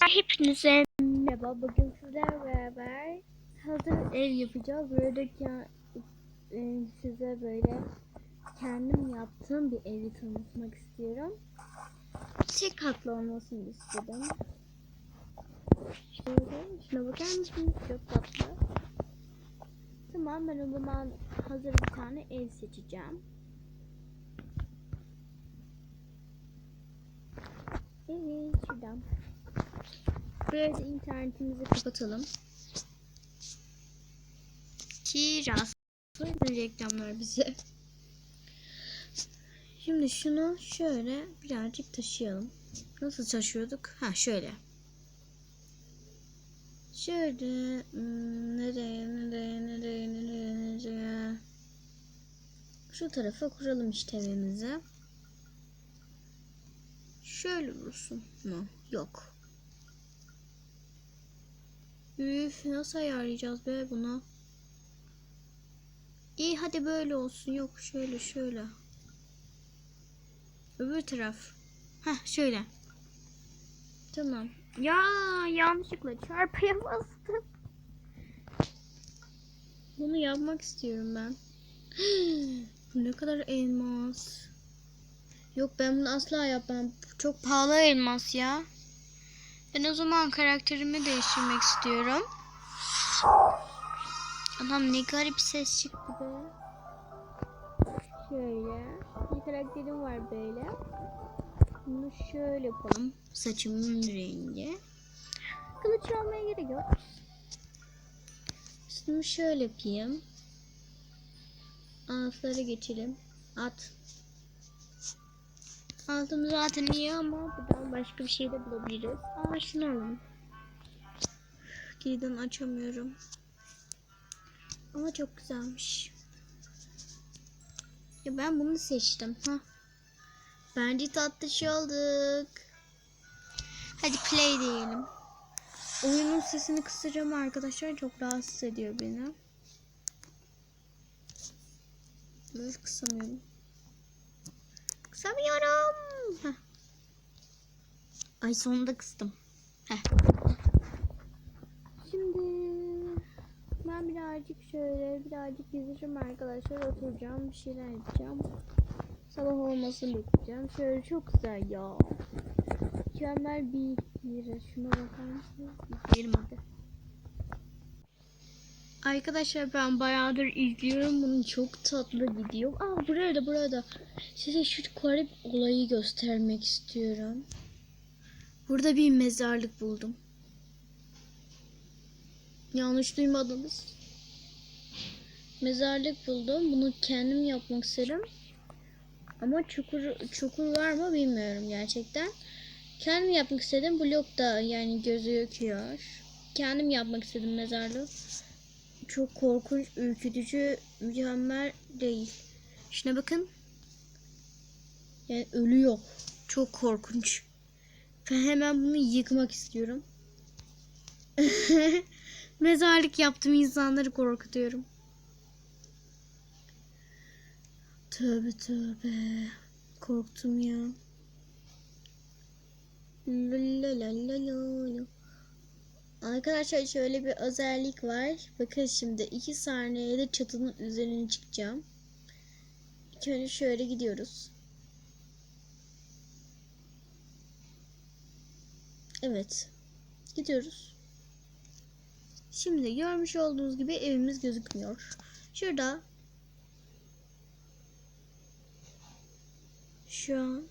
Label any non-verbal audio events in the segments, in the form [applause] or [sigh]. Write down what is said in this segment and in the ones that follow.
Hepinize merhaba. Bugün sizlerle beraber hazır ev yapacağız. Böyle ke- e, size böyle kendim yaptığım bir evi tanıtmak istiyorum. Tek katlı olmasını istedim. Şöyle, şuna bakar mısınız? Çok tatlı. Tamam ben o zaman hazır bir tane ev seçeceğim. Evet şuradan. Böyle internetimizi kapatalım. Ki rahatsız reklamlar bize. Şimdi şunu şöyle birazcık taşıyalım. Nasıl taşıyorduk? Ha şöyle. Şöyle hmm, nereye nereye nereye nereye nereye şu tarafa kuralım işte evimizi. Şöyle dursun mu? Yok. Üf nasıl ayarlayacağız be bunu? İyi hadi böyle olsun. Yok şöyle şöyle. Öbür taraf. Heh şöyle. Tamam. Ya yanlışlıkla çarpıya bastım. Bunu yapmak istiyorum ben. [gasps] Bu ne kadar elmas. Yok ben bunu asla yapmam. Çok pahalı elmas ya. Ben o zaman karakterimi değiştirmek istiyorum. Adam ne garip ses çıktı be. Şöyle. Bir karakterim var böyle. Bunu şöyle yapalım. Saçımın rengi. Kılıç almaya gerek yok. Şunu şöyle yapayım. Altları geçelim. At. Altım zaten iyi ama buradan başka bir şey de bulabiliriz. Aa şunu alalım. Kiliden açamıyorum. Ama çok güzelmiş. Ya ben bunu seçtim. Ha. Bence tatlış olduk. Hadi play diyelim. Oyunun sesini kısacağım arkadaşlar. Çok rahatsız ediyor beni. Böyle kısamıyorum. Kısamıyorum. Heh. Ay sonunda kıstım. Heh. Şimdi ben birazcık şöyle birazcık gezeceğim arkadaşlar. Oturacağım bir şeyler yapacağım. Sabah olmasını bekleyeceğim. Şöyle çok güzel ya. Mükemmel bir yere. Şuna bakar mısınız? Gidelim hadi. Arkadaşlar ben bayağıdır izliyorum. Bunun çok tatlı gidiyor. Aa burada burada. Size şu garip olayı göstermek istiyorum. Burada bir mezarlık buldum. Yanlış duymadınız. Mezarlık buldum. Bunu kendim yapmak isterim. Ama çukur çukur var mı bilmiyorum gerçekten. Kendim yapmak istedim. Blok da yani gözüküyor. Kendim yapmak istedim mezarlığı. Çok korkunç, ürkütücü, mükemmel değil. Şuna bakın. Yani ölüyor. Çok korkunç. Ben hemen bunu yıkmak istiyorum. [laughs] Mezarlık yaptım insanları korkutuyorum. Tövbe tövbe. Korktum ya. Lalalala. Arkadaşlar şöyle bir özellik var. Bakın şimdi iki saniyede çatının üzerine çıkacağım. İlk önce şöyle gidiyoruz. Evet. Gidiyoruz. Şimdi görmüş olduğunuz gibi evimiz gözükmüyor. Şurada şu an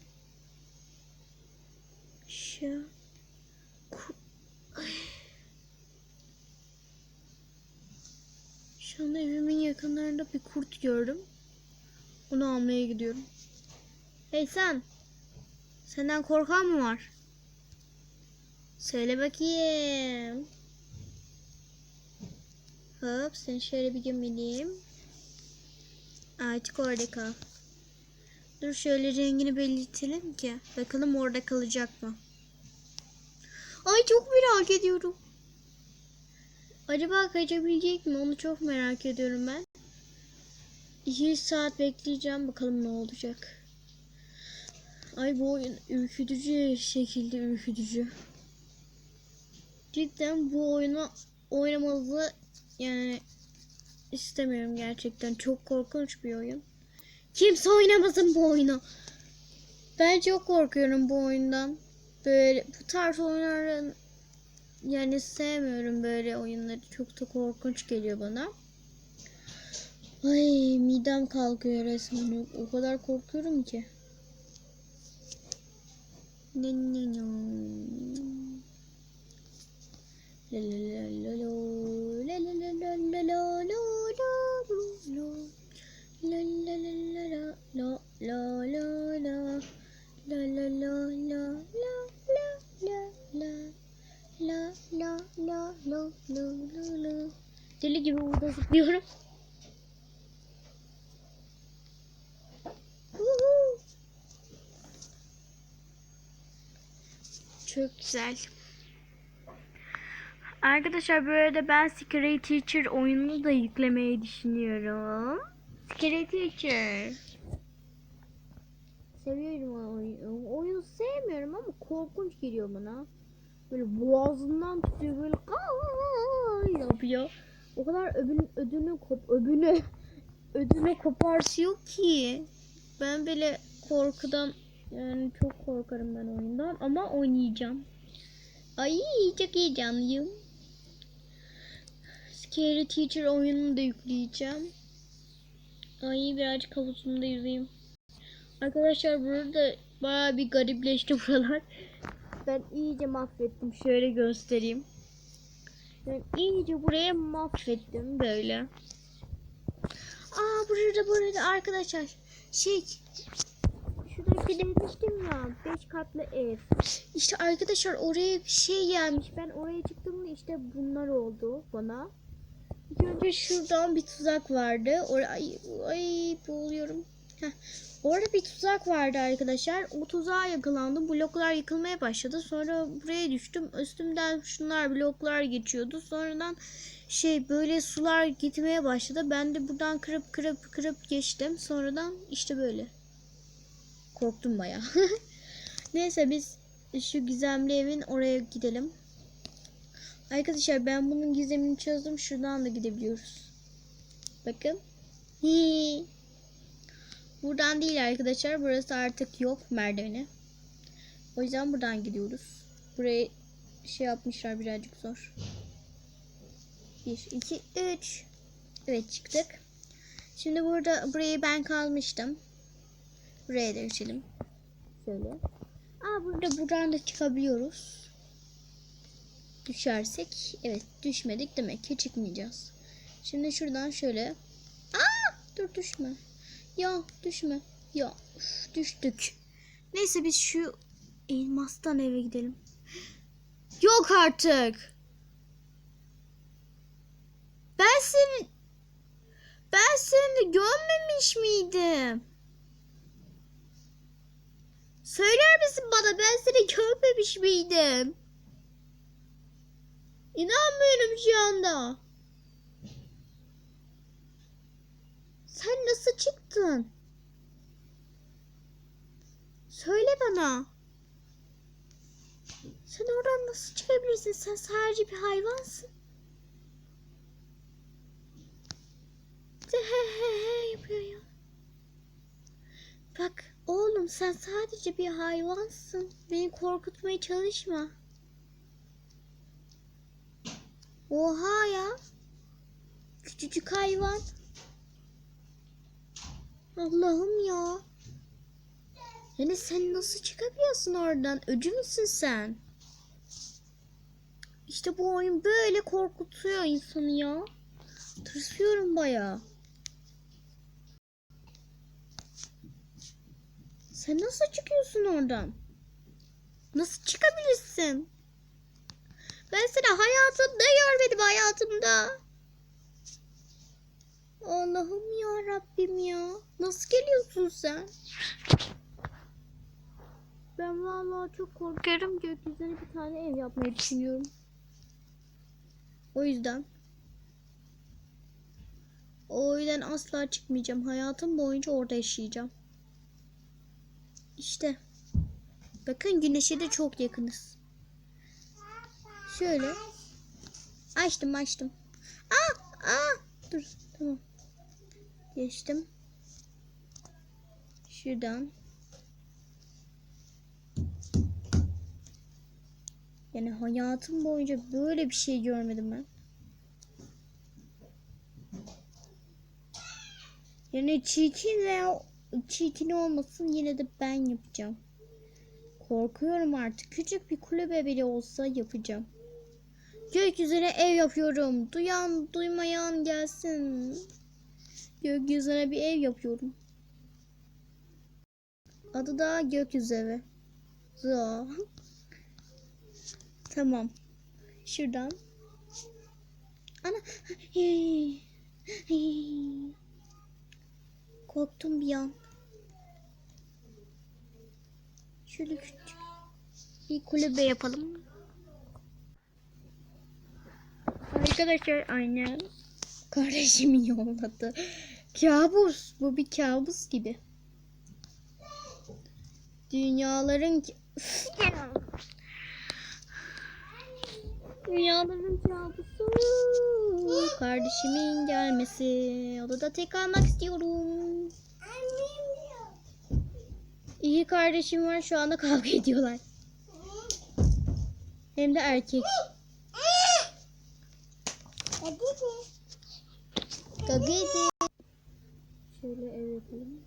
şu Ay. Şu anda evimin yakınlarında bir kurt gördüm. Onu almaya gidiyorum. Hey sen! Senden korkan mı var? Söyle bakayım. Hop seni şöyle bir gömeleyim. Artık orada kal. Dur şöyle rengini belirtelim ki. Bakalım orada kalacak mı? Ay çok merak ediyorum. Acaba kaçabilecek mi? Onu çok merak ediyorum ben. 2 saat bekleyeceğim. Bakalım ne olacak. Ay bu oyun ürkütücü şekilde ürkütücü. cidden bu oyunu oynamanızı yani istemiyorum gerçekten. Çok korkunç bir oyun. Kimse oynamasın bu oyunu. Ben çok korkuyorum bu oyundan. Böyle bu tarz oyunların yani sevmiyorum böyle oyunları. Çok da korkunç geliyor bana. Ay midem kalkıyor resmen. O kadar korkuyorum ki. Ne ne ne. La la la la la. La la la la la la la la la. La la la la la la la la la. La la la la la la la la. La la la. Deli gibi burada zıplıyorum. Çok güzel. Arkadaşlar böyle ben Scary Teacher oyununu da yüklemeyi düşünüyorum. Scary Teacher. Seviyorum oyunu. Oyunu sevmiyorum ama korkunç geliyor bana. Böyle boğazından tutuyor böyle yapıyor. O kadar öbün, ödünü kop öbünü ödünü kopartıyor ki. Ben böyle korkudan yani çok korkarım ben oyundan ama oynayacağım. Ay çok heyecanlıyım. Scary Teacher oyununu da yükleyeceğim. Ay birazcık havuzumda yüzeyim. Arkadaşlar burada baya bir garipleşti [laughs] buralar. Ben iyice mahvettim. Şöyle göstereyim. Ben iyice buraya mahvettim böyle. Aa burada burada arkadaşlar. Şey şuradaki demiştim ya 5 katlı ev. İşte arkadaşlar oraya bir şey gelmiş. Ben oraya çıktığımda işte bunlar oldu bana. İlk önce şuradan bir tuzak vardı. Oraya ay, ay boğuluyorum. Orada bir tuzak vardı arkadaşlar. O tuzağa yakalandım. Bloklar yıkılmaya başladı. Sonra buraya düştüm. Üstümden şunlar bloklar geçiyordu. Sonradan şey böyle sular gitmeye başladı. Ben de buradan kırıp kırıp kırıp geçtim. Sonradan işte böyle. Korktum baya. [laughs] Neyse biz şu gizemli evin oraya gidelim. Arkadaşlar ben bunun gizemini çözdüm. Şuradan da gidebiliyoruz. Bakın. Hii. Buradan değil arkadaşlar. Burası artık yok merdiveni. O yüzden buradan gidiyoruz. Burayı şey yapmışlar birazcık zor. 1, 2, 3. Evet çıktık. Şimdi burada burayı ben kalmıştım. Buraya da geçelim. Şöyle. Aa burada buradan da çıkabiliyoruz. Düşersek evet düşmedik demek ki çıkmayacağız. Şimdi şuradan şöyle. Aa dur düşme. Ya düşme. Ya üf, düştük. Neyse biz şu elmastan eve gidelim. Yok artık. Ben seni ben seni görmemiş miydim? Söyler misin bana ben seni görmemiş miydim? İnanmıyorum şu anda. Sen nasıl çıktın? Söyle bana. Sen oradan nasıl çıkabilirsin? Sen sadece bir hayvansın. De he he he yapıyor ya. Bak oğlum sen sadece bir hayvansın. Beni korkutmaya çalışma. Oha ya. Küçücük hayvan. Allah'ım ya. Yani sen nasıl çıkabiliyorsun oradan? Öcü müsün sen? İşte bu oyun böyle korkutuyor insanı ya. Tırsıyorum baya. Sen nasıl çıkıyorsun oradan? Nasıl çıkabilirsin? Ben seni hayatımda görmedim hayatımda. Allah'ım ya Rabbim ya. Nasıl geliyorsun sen? Ben vallahi çok korkarım. Gökyüzüne bir tane ev yapmayı düşünüyorum. O yüzden. O yüzden asla çıkmayacağım. Hayatım boyunca orada yaşayacağım. İşte. Bakın güneşe de çok yakınız. Şöyle. Açtım açtım. Aa, aa. Dur tamam. Geçtim. Şuradan. Yani hayatım boyunca böyle bir şey görmedim ben. Yani çirkin veya çirkin olmasın yine de ben yapacağım. Korkuyorum artık. Küçük bir kulübe bile olsa yapacağım. Gökyüzüne ev yapıyorum. Duyan duymayan gelsin. Gökyüzüne bir ev yapıyorum. Adı da gökyüzü evi. Zo. [laughs] tamam. Şuradan. Ana. [laughs] Korktum bir an. Şöyle küçük bir kulübe yapalım. Arkadaşlar aynen kardeşimin yolladı. Kabus. Bu bir kabus gibi. Dünyaların Dünyaların kabusu. Kardeşimin gelmesi. Odada tek kalmak istiyorum. İyi kardeşim var şu anda kavga ediyorlar. Hem de erkek. Ediyor. Şöyle ev yapalım.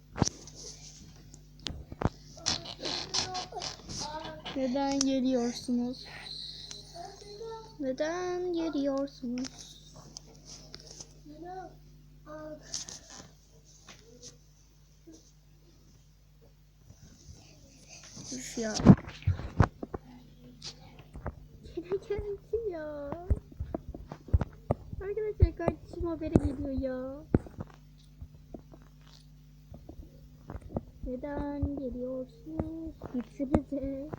Neden geliyorsunuz? Neden geliyorsunuz? Üf ya. Yine geldi ya. Habere geliyor ya. Neden geliyorsunuz? Gitsinize.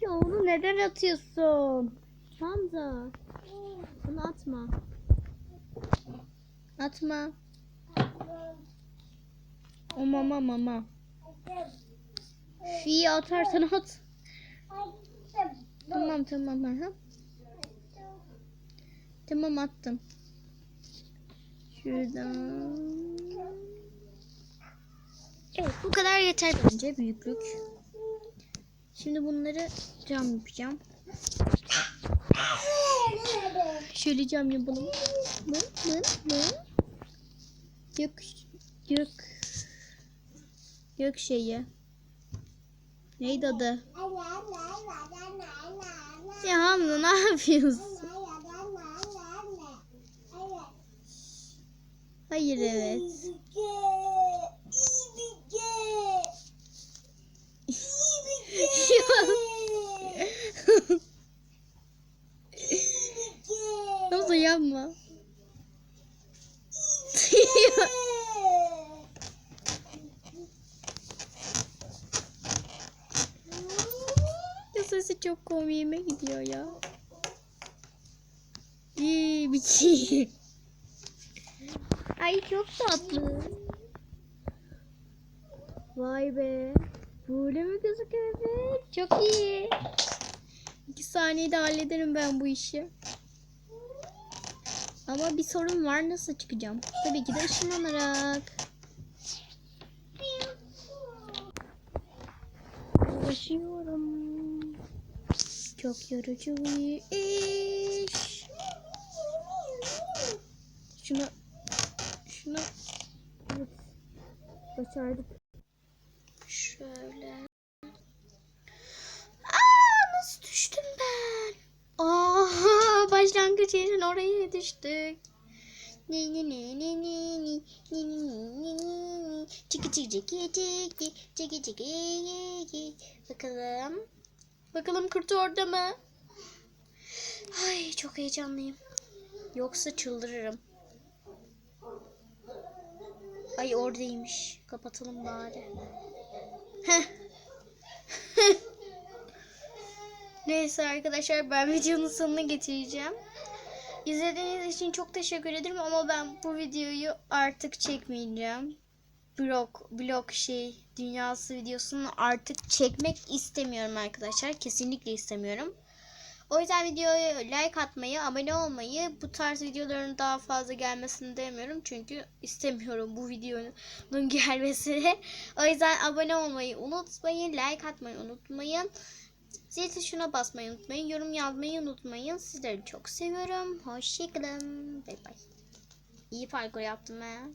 Ya onu neden atıyorsun? Hamza. Onu atma. Atma. O mama mama. Fiyi atarsan at. Tamam tamam aha. Tamam attım. Şuradan. Evet bu kadar yeter bence büyüklük. Şimdi bunları cam yapacağım. Şöyle cam yapalım. Mı mı mı. Gök gök gök şeyi. Neydi adı? Ya Hamza ne yapıyorsun? Hayır evet. Hamza yapma. ya sesi çok komiğime gidiyor ya. İyi bir şey. Ay çok tatlı. Vay be. Böyle mi gözüküyor be? Çok iyi. İki saniyede hallederim ben bu işi. Ama bir sorun var nasıl çıkacağım? Tabii ki de ışınlanarak. Uğraşıyorum. Çok yorucu bir iş. Şunu evet, başardık. Şöyle. Aa nasıl düştüm ben? Aa başlangıç yerine oraya düştük. Ni ni ni ni ni ni ni ni ni ni Çiki çiki çiki çiki çiki çiki Bakalım. Bakalım kurt orada mı? Ay çok heyecanlıyım. Yoksa çıldırırım. Ay oradaymış. Kapatalım bari. [laughs] Neyse arkadaşlar ben videonun sonuna getireceğim. İzlediğiniz için çok teşekkür ederim ama ben bu videoyu artık çekmeyeceğim. Blok, blok şey dünyası videosunu artık çekmek istemiyorum arkadaşlar. Kesinlikle istemiyorum. O yüzden videoya like atmayı, abone olmayı, bu tarz videoların daha fazla gelmesini demiyorum. Çünkü istemiyorum bu videonun [laughs] gelmesini. O yüzden abone olmayı unutmayın, like atmayı unutmayın. Zil tuşuna basmayı unutmayın, yorum yazmayı unutmayın. Sizleri çok seviyorum. Hoşçakalın. Bay bay. İyi parkur yaptım ben.